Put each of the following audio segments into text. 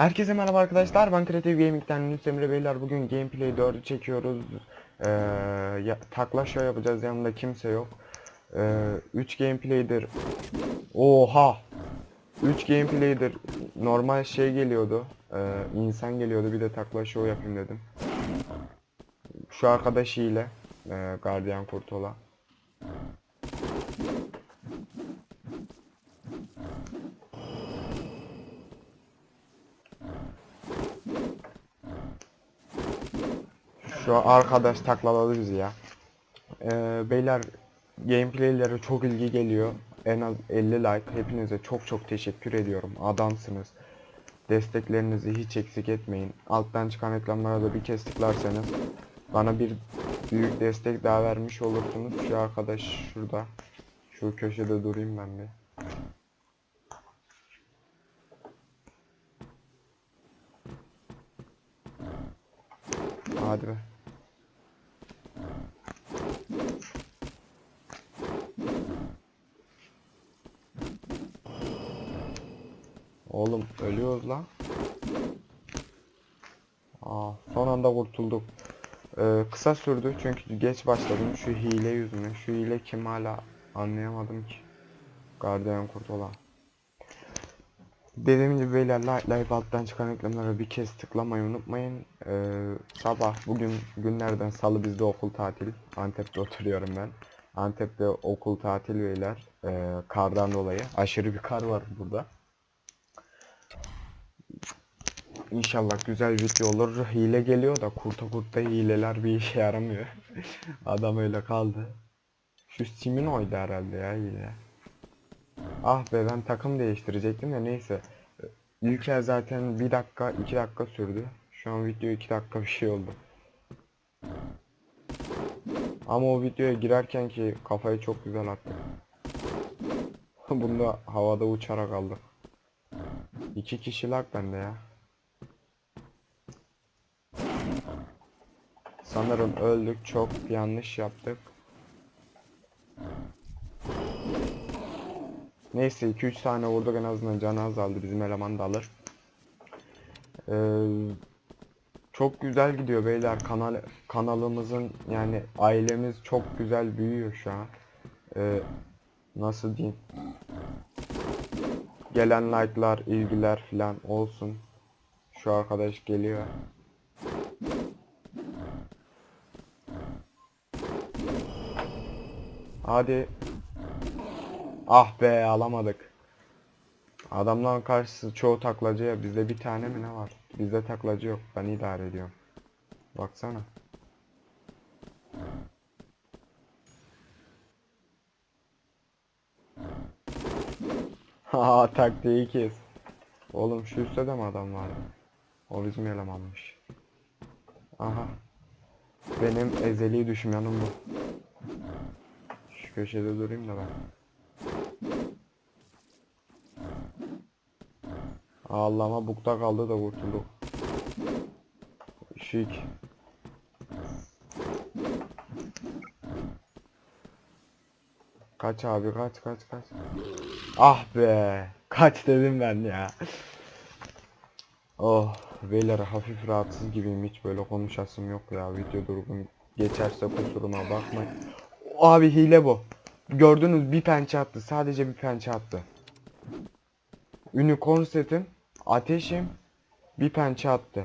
Herkese merhaba arkadaşlar. Ben Creative Gaming'den Yunus Emre Beyler. Bugün Gameplay 4'ü çekiyoruz. Ee, ya, takla show yapacağız. Yanımda kimse yok. Ee, 3 gameplay'dir. Oha! 3 gameplay'dir. Normal şey geliyordu. Ee, insan geliyordu. Bir de takla show yapayım dedim. Şu arkadaş ile e, Guardian Kurtola. Şu arkadaş taklaladı bizi ya. Ee, beyler gameplaylere çok ilgi geliyor. En az 50 like. Hepinize çok çok teşekkür ediyorum. Adamsınız. Desteklerinizi hiç eksik etmeyin. Alttan çıkan reklamlara da bir kez tıklarsanız bana bir büyük destek daha vermiş olursunuz. Şu arkadaş şurada. Şu köşede durayım ben bir. Hadi be. Oğlum ölüyoruz lan. Aa, son anda kurtulduk. Ee, kısa sürdü çünkü geç başladım şu hile yüzünden. Şu hile kim hala anlayamadım ki. Guardian kurtola. Dediğim gibi beyler like, like alttan çıkan reklamlara bir kez tıklamayı unutmayın. Ee, sabah bugün günlerden salı bizde okul tatil. Antep'te oturuyorum ben. Antep'te okul tatil beyler. Ee, kardan dolayı. Aşırı bir kar var burada. İnşallah güzel video olur. Hile geliyor da kurta kurta hileler bir işe yaramıyor. Adam öyle kaldı. Şu simin oydu herhalde ya hile. Ah be ben takım değiştirecektim de neyse. İlker zaten bir dakika iki dakika sürdü. Şu an video iki dakika bir şey oldu. Ama o videoya girerken ki kafayı çok güzel attı. Bunda havada uçarak aldık. İki kişilik bende ya. Sanırım öldük çok yanlış yaptık. Neyse 2-3 tane vurduk en azından canı azaldı bizim eleman da alır. Ee, çok güzel gidiyor beyler kanal kanalımızın yani ailemiz çok güzel büyüyor şu an. Ee, nasıl diyeyim? Gelen like'lar, ilgiler falan olsun. Şu arkadaş geliyor. Hadi. Ah be alamadık. Adamların karşısı çoğu taklacı ya. Bizde bir tane mi ne var? Bizde taklacı yok. Ben idare ediyorum. Baksana. Ha taktiği kes. Oğlum şu üstte de mi adam vardı? O bizim elemanmış. Aha. Benim ezeli düşmanım bu. Şu köşede durayım da ben. Allah'ıma bukta kaldı da kurtulduk. Şik. Kaç abi kaç kaç kaç. Ah be. Kaç dedim ben ya. Oh beyler hafif rahatsız gibiyim hiç böyle konuşasım yok ya video durgun geçerse kusuruma bakmayın. Abi hile bu. Gördünüz bir pençe attı sadece bir pençe attı. Unicorn setim ateşim bir pençe attı.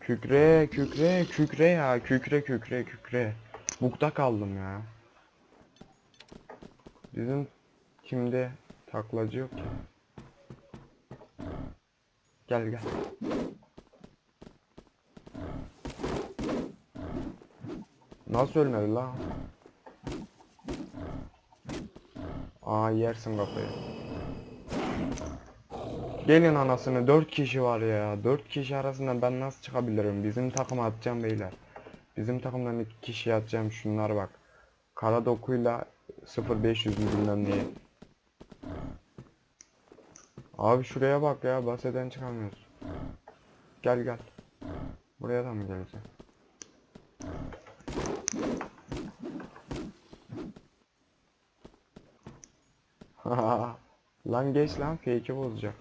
Kükre kükre kükre ya kükre kükre kükre. Bukta kaldım ya. Bizim kimde taklacı yok ki. Gel gel. Nasıl ölmedi la? Aa yersin kafayı. Gelin anasını 4 kişi var ya. 4 kişi arasından ben nasıl çıkabilirim? Bizim takıma atacağım beyler. Bizim takımdan 2 kişi atacağım şunlar bak. Kara dokuyla 0500 bilmem neye. Abi şuraya bak ya baseden çıkamıyoruz. Gel gel. Buraya da mı geleceksin? lan geç lan fake'i bozacak.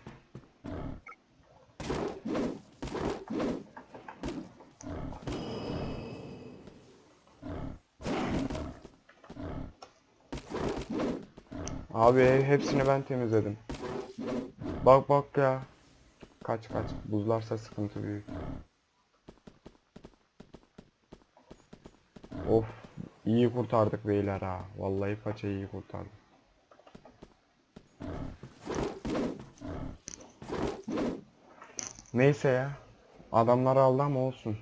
Abi hepsini ben temizledim. Bak bak ya. Kaç kaç. Buzlarsa sıkıntı büyük. Of. iyi kurtardık beyler ha. Vallahi paçayı iyi kurtardık. Neyse ya. Adamlar aldı ama olsun.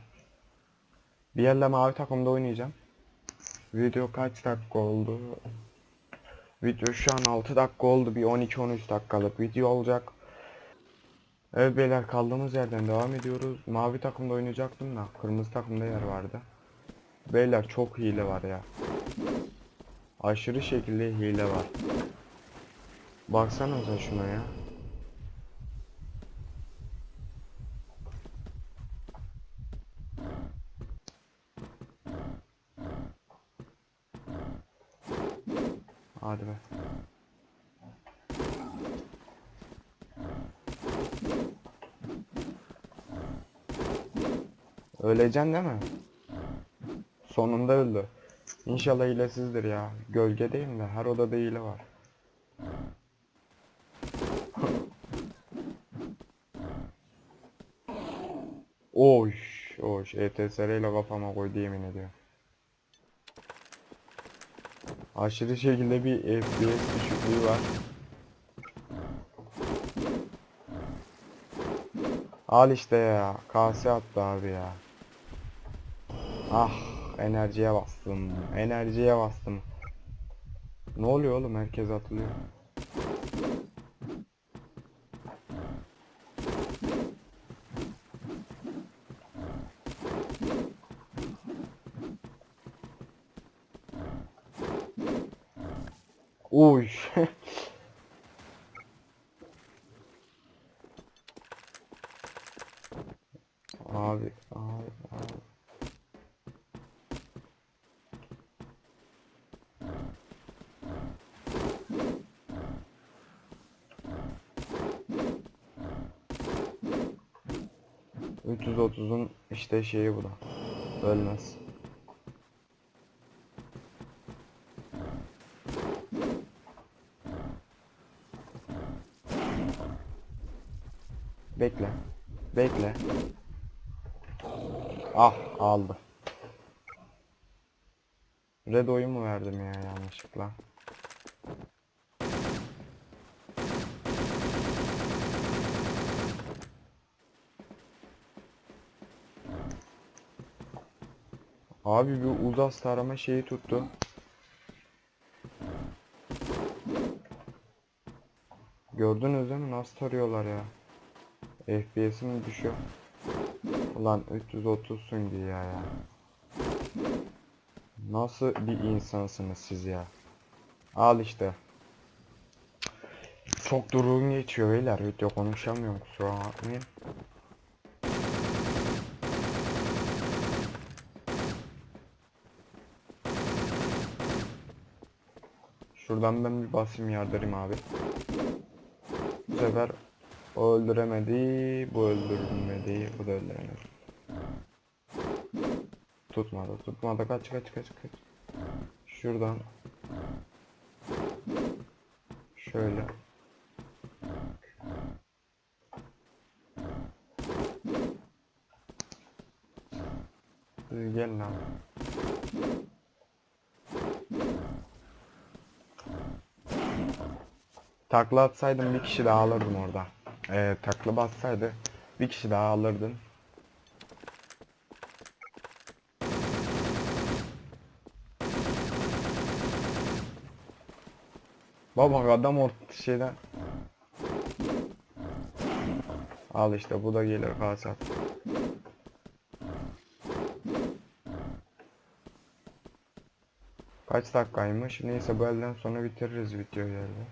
Bir yerle mavi takımda oynayacağım. Video kaç dakika oldu? Video şu an 6 dakika oldu. Bir 12-13 dakikalık video olacak. Evet beyler kaldığımız yerden devam ediyoruz. Mavi takımda oynayacaktım da kırmızı takımda yer vardı. Beyler çok hile var ya. Aşırı şekilde hile var. Baksanıza şuna ya. Hadi be. Öleceksin değil mi? Sonunda öldü. İnşallah hilesizdir ya. Gölgedeyim de her odada hile var. Oş, oş. ETSR ile kafama koydu yemin ediyorum. Aşırı şekilde bir FPS düşüklüğü var. Al işte ya. Kase attı abi ya. Ah enerjiye bastım. Enerjiye bastım. Ne oluyor oğlum? Herkes atılıyor. Uy. abi, abi, abi. ...330'un işte şeyi bu da. Ölmez. Bekle. Bekle. Ah aldı. Red oyun mu verdim ya yanlışlıkla? Abi bir uzas tarama şeyi tuttu. Gördünüz değil mi? Nasıl tarıyorlar ya? FPS'im düşüyor. Ulan 330'sun diye ya ya. Nasıl bir insansınız siz ya? Al işte. Çok durgun geçiyor beyler. Video konuşamıyorum kusura bakmayın. Şuradan ben bir basayım yardırayım abi. Bu sefer o öldüremedi, bu öldürmedi, bu da öldüremedi. Tutmadı, tutmadı. Kaç, kaç, kaç, kaç. Şuradan. Şöyle. Siz gelin. Takla atsaydım bir kişi daha alırdım orada. Ee, takla bassaydı bir kişi daha alırdın. Baba adam orta şeyden. Al işte bu da gelir kasap. Kaç dakikaymış? Neyse bu elden sonra bitiririz videoyu yani.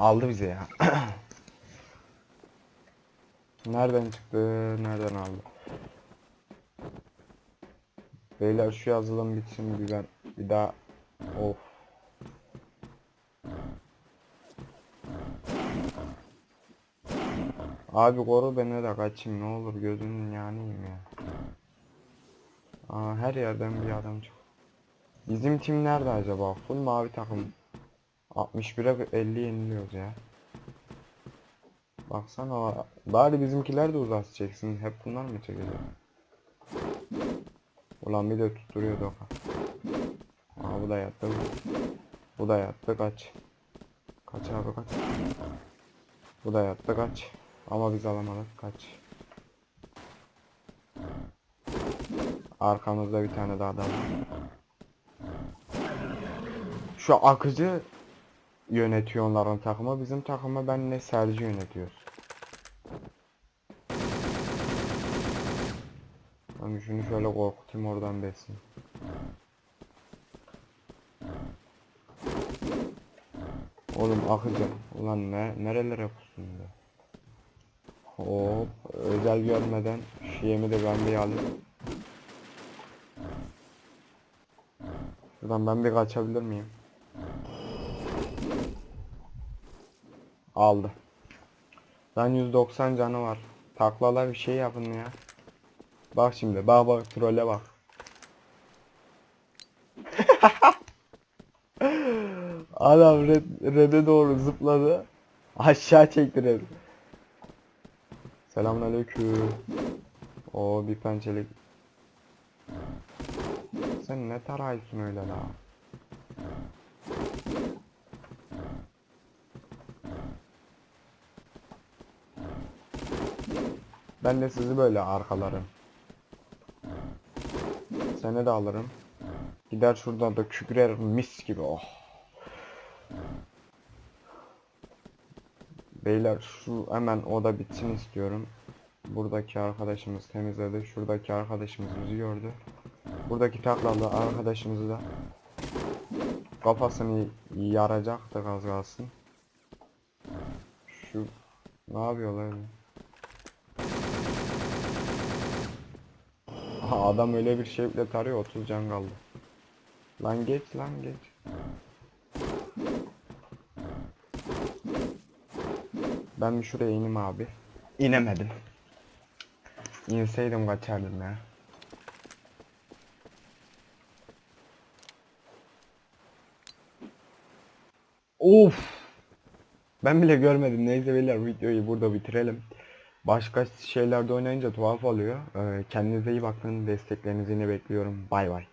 Aldı bize ya. Nereden çıktı? Nereden aldı? Beyler şu yazılım bitsin bir ben bir daha of. Abi koru beni de kaçayım ne olur gözünün yanayım ya. Aa, her yerden bir adam çık. Bizim tim nerede acaba? Full mavi takım. 61'e 50 yeniliyoruz ya. Baksana bari bizimkiler de uzat çeksin. Hep bunlar mı çekecek? Ulan bir de tutturuyor Doka. Aa bu da yattı. Bu da yattı kaç. Kaç abi kaç. Bu da yattı kaç. Ama biz alamadık kaç. Arkamızda bir tane daha var. Şu akıcı yönetiyor onların takımı. Bizim takımı ben ne Serci yönetiyoruz. Ben şunu şöyle korkutayım oradan besin. Oğlum akıcı. Ulan ne nerelere pusun be. Hop özel görmeden şu yemi de ben bir alayım. Şuradan ben bir kaçabilir miyim? Aldı. Lan 190 canı var. Taklala bir şey yapın ya. Bak şimdi bak bak trole bak. Adam red, red'e doğru zıpladı. Aşağı çekti red. Selamünaleyküm. O bir pençelik. Sen ne taraysın öyle la? Ben de sizi böyle arkalarım. Seni de alırım. Gider şuradan da kükrer mis gibi oh. Beyler şu hemen oda bitsin istiyorum. Buradaki arkadaşımız temizledi. Şuradaki arkadaşımız bizi gördü. Buradaki taklalı arkadaşımızı da kafasını yaracaktı az kalsın. Şu ne yapıyorlar Aha, adam öyle bir şekilde tarıyor 30 can kaldı. Lan geç lan geç. Ben bir şuraya ineyim abi. İnemedim. İnseydim kaçardım ya. Of. Ben bile görmedim. Neyse beyler videoyu burada bitirelim. Başka şeylerde oynayınca tuhaf oluyor. Ee, kendinize iyi bakın. Desteklerinizi yine bekliyorum. Bay bay.